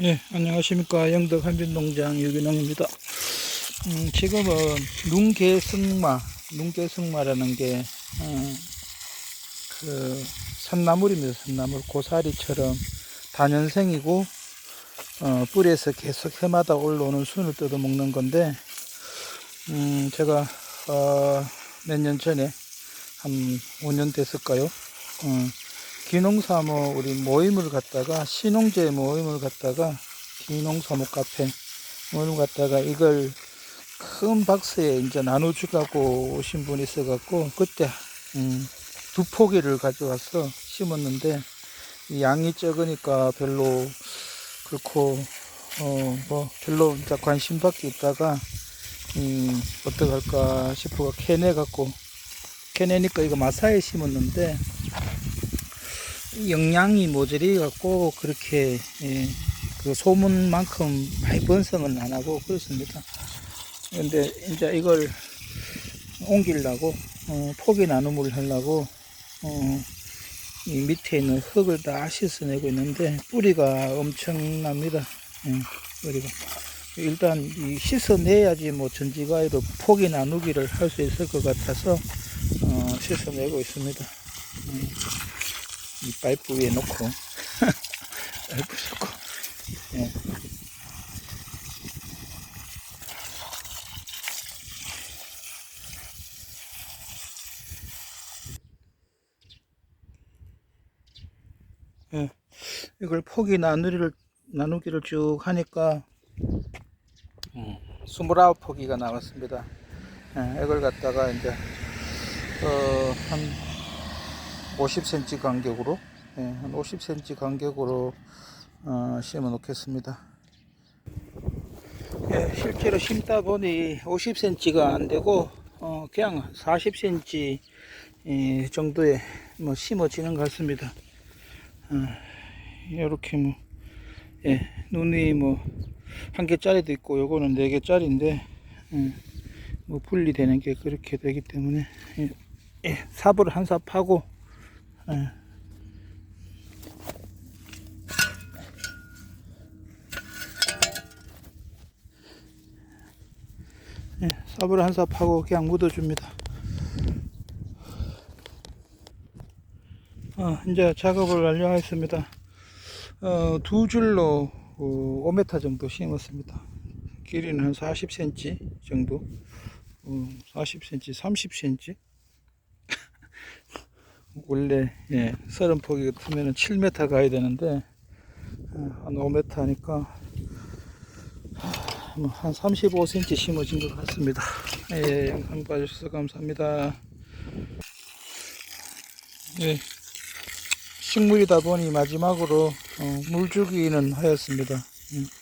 예, 안녕하십니까. 영덕 한빈농장 유기농입니다. 음, 지금은 눈개승마, 눈개승마라는 게, 어, 그, 산나물입니다. 산나물. 고사리처럼 단연생이고, 어, 뿌리에서 계속 해마다 올라오는 순을 뜯어 먹는 건데, 음, 제가, 어, 몇 년 전에, 한 5년 됐을까요? 어, 기농사모 우리 모임을 갖다가 신농제 모임을 갖다가 기농사모 카페 모임을 갖다가 이걸 큰 박스에 이제 나눠주라고 오신 분이 있어갖고 그때 음, 두 포기를 가져와서 심었는데 이 양이 적으니까 별로 그렇고 어 뭐 별로 이제 관심 밖에 있다가 음 어떡할까 싶어가 캐내 갖고 캐내니까 이거 마사에 심었는데 영양이 모자리 갖고 그렇게 예, 그 소문만큼 많이 번성은 안 하고 그렇습니다. 근데 이제 이걸 옮기려고 어, 포기 나눔을 하려고 어, 이 밑에 있는 흙을 다 씻어내고 있는데 뿌리가 엄청납니다. 예, 뿌리가 일단 이 씻어내야지 뭐 전지가이로 포기 나누기를 할 수 있을 것 같아서 어, 씻어내고 있습니다. 음. 이 파이프 위에 놓고 파이프 놓고 예. 예. 이걸 포기 나누기를 나누기를 쭉 하니까 음, 29포기가 나왔습니다. 예, 이걸 갖다가 이제 어, 한 50cm 간격으로 예, 한 50cm 간격으로 어, 심어 놓겠습니다. 예, 실제로 심다 보니 50cm가 안 되고 어, 그냥 40cm 예, 정도에 뭐 심어지는 것 같습니다. 어, 이렇게 뭐 예, 눈이 뭐 한 개짜리도 있고 요거는 네 개짜리인데 예, 뭐 분리되는 게 그렇게 되기 때문에 예, 예, 삽을 한 삽 하고 예. 예, 삽을 한 삽 하고 그냥 묻어줍니다. 어, 이제 작업을 완료하였습니다. 어, 두 줄로 어, 5m 정도 심었습니다. 길이는 한 40cm 정도, 어, 40cm, 30cm. 원래 예, 30포기 같으면 7m 가야 되는데 어, 한 5m 하니까 뭐한 35cm 심어진 것 같습니다. 예, 영상 봐주셔서 감사합니다. 예, 식물이다 보니 마지막으로 어, 물 주기는 하였습니다. 음.